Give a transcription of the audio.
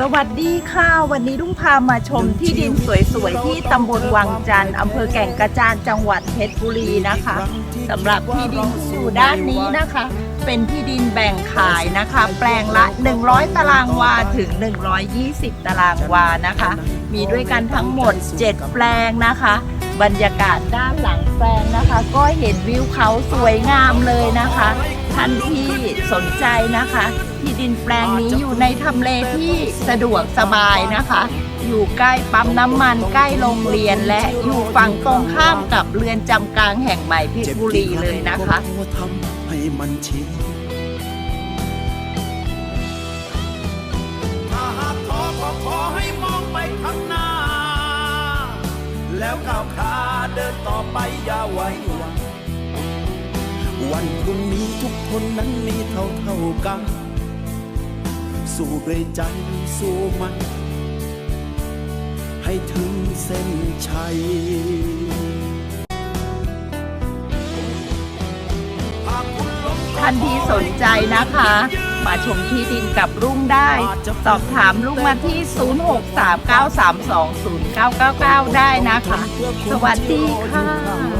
สวัสดีค่ะ วันนี้ลุงพามาชมที่ดินสวยๆ ที่ตำบลวังจันทร์อำเภอแก่งกระจานจังหวัดเพชรบุรีนะคะสำหรับที่ดินที่อยู่ด้านนี้นะคะ เป็นที่ดินแบ่งขายนะคะ แปลงละ 100 ตารางวาถึง 120 ตารางวานะคะ มีด้วยกันทั้งหมด 7 แปลงนะคะ บรรยากาศด้านหลังแปลงนะคะ ก็เห็นวิวเขาสวยงามเลยนะคะ ท่านที่ สนใจนะคะ ที่ดินแปลงนี้อยู่ในทำเลที่สะดวกสบายนะคะ อยู่ใกล้ปั๊มน้ำมันใกล้โรงเรียนและอยู่ฝั่งตรงข้ามกับเรือนจำกลางแห่งใหม่เพชรบุรีเลยนะคะให้มันชินถ้าหากท้อก็ขอให้มองไปข้างหน้า แล้วก้าวขาเดินต่อไปอย่าไว้วัง วันพรุ่งนี้ทุกคนนั้นมีเท่าเท่ากัน สู้ด้วยใจสู้มัน ให้ถึงเส้นชัยท่านที่สนใจนะคะ มาชมที่ดินกับรุ่งได้ สอบถามลุงมาที่ 0639320999 ได้นะคะ สวัสดีค่ะ